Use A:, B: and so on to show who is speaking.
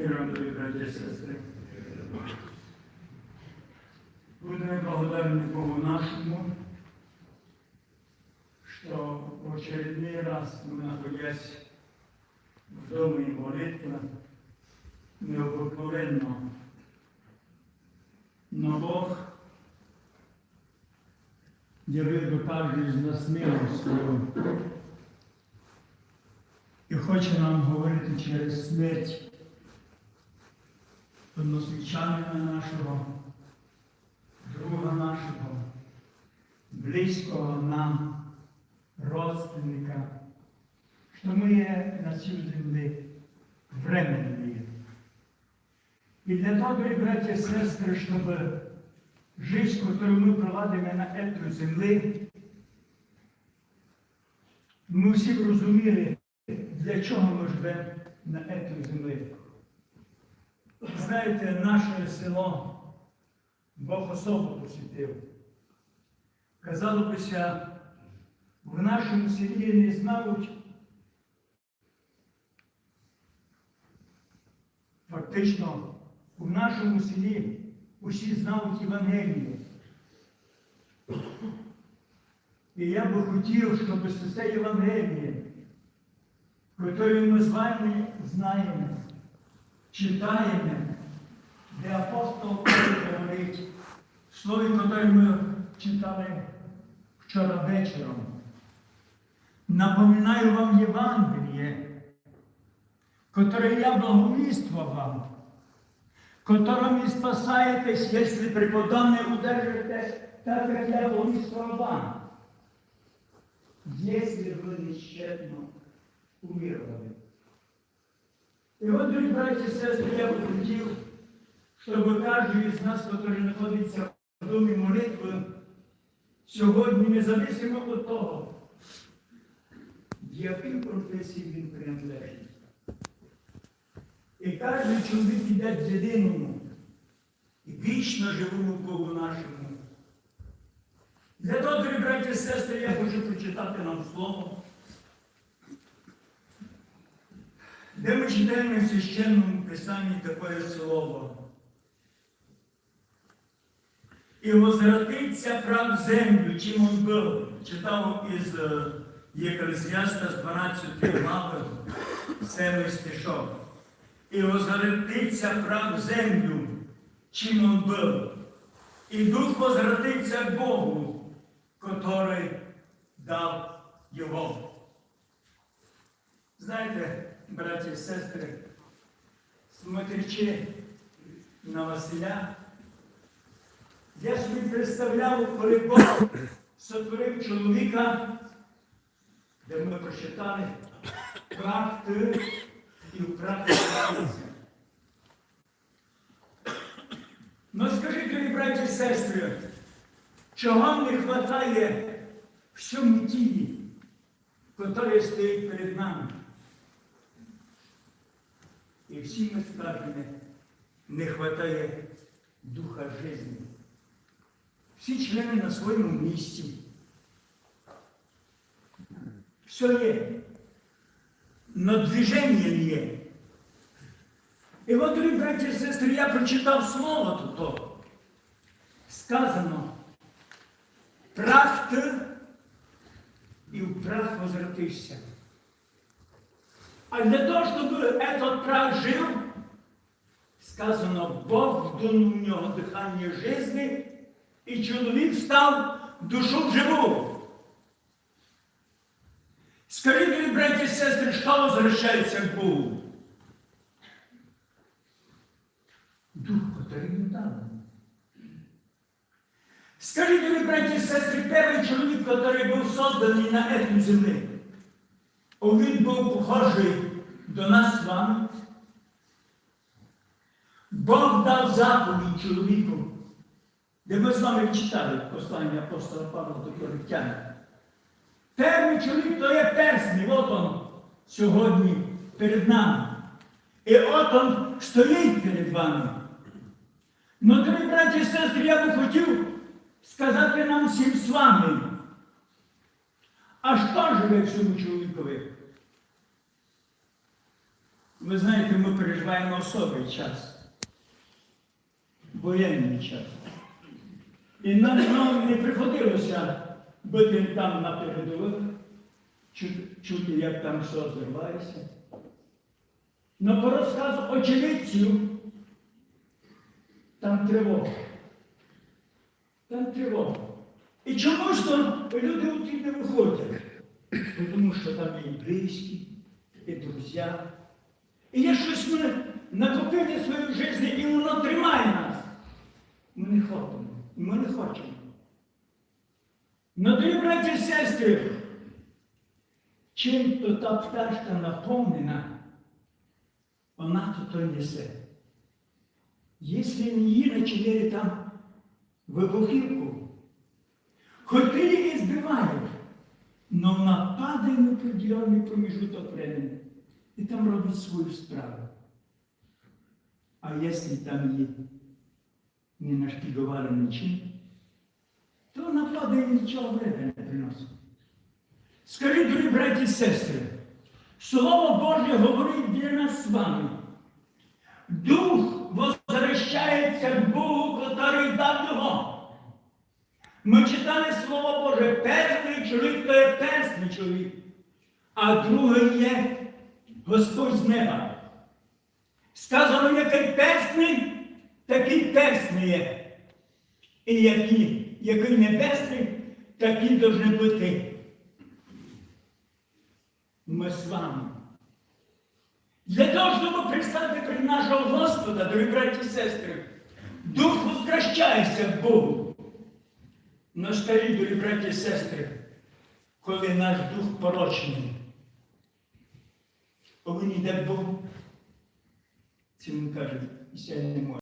A: Мирові браті і сестри. Будемо благодарны Богу нашему, что в очередной раз мы, находясь в доме и молитве, необыкновенно, но Бог явив до кожного з нас милость свою і хоче нам говорити через смерть односвічанина нашого, друга нашого, близького нам, родственника, що ми є на цій землі временні. І для того, дорогі браті і сестри, щоб жизнь, яку ми проводимо на цій землі, ми всі розуміли, для чого ми живемо на цій землі. Знаєте, наше село Бог особо посвятив. Казало бися, в нашому селі не знають фактично у нашому селі усі знають Євангелію. І я би хотів, щоб з цієї Євангелії, яку ми з вами знаємо, читаємо, де апостол Петро говорить, слові, яке ми читали вчора вечором. Напоминаю вам Євангеліє, которое я благовіствував вам, которым и спасаетесь, если преподобные удержите, так как я благовіствував вам, если вы нещетно умировали. І от, дорогі браті і сестри, я би хотів, щоб кожен із нас, який знаходиться в домі молитви, сьогодні, незалежно від того, якій професії він приналежить. І кожен чоловік іде в єдиному і вічно живому Богу нашому. Для того, дорогі браті і сестри, я хочу прочитати нам слово, де ми читаємо в священному писанні таке слово. І возвратиться прав землю, чим он був. Читав із е, Єклесіаста з 12 глави, 7 стишок. І возвратиться прав землю, чим он був. І дух возвратиться Богу, который дав його. Знаєте, браті і сестри, смотрячи на Василя, я собі представляв, коли Бог сотворив чоловіка, де ми прочитали прах і в прах. Ну скажіть, дорогі браті і сестри, чого не вистачає всьому тілі, яке стоїть перед нами? І всі ми скажемо, не вистачає духа життя. Всі члени на своєму місці. Все є. Но движення не є. І от, дорогі браті і сестри, я прочитав слово тут. сказано, прах ти и в прах возвратишься. А для того, чтобы этот прах жил, сказано, Бог вдунув в нього дихання жизни, і чоловік став душу живу. Скажіть, мені, браті і сестри, що возвращається к Богу? Дух, який він дав. Скажіть мені, браті і сестри, перший чоловік, який був созданий на цій землі, о, він був похожий до нас з вами. Бог дав заповідь чоловіку, де ми з вами читали послання апостола Павла до Коринтян. Перший чоловік то є персний, от он сьогодні перед нами. І от он стоїть перед вами. Ну, дорогі браті і сестри, я би хотів сказати нам всім з вами. А що живе в цьому чоловікові? Ви знаєте, ми переживаємо особий час, воєнний час. І нам, нам не приходилося бути там на передових, чути, як там що зривається. Но по розказу очевидців там тривога. Там тривога. І чому ж то люди у ті не виходять? Тому що там є і близькі, і друзі. І є щось ми накопили свою життя, і воно тримає нас. Ми не хочемо. Ми не хочемо. Ну, дорогі браті і сестри, чим то та пташка наповнена, вона то то несе. Якщо не її начинили там вибухівку, ти її збиваєш, но вона падає на определенний проміжуток времени і там робить свою справу. А якщо там є не нашпігували нічим, то вона і нічого вреда не приносить. Скажіть, дорогі браті і сестри, Слово Боже говорить для нас з вами. Дух возвращається к Богу, який дав його. Ми читали Слово Боже, перший чоловік то є перший чоловік, а другий є Господь з неба. Сказано, який персний, такий персний є. І який, який небесний, такі повинні бути. Ми з вами. Для того, щоб пристати перед нашого Господа, дорогі браті і сестри, Дух возвращається к Богу. Но старі, дорогі браті і сестри, коли наш дух порочний, повинен йде Бог, цим каже, і не може.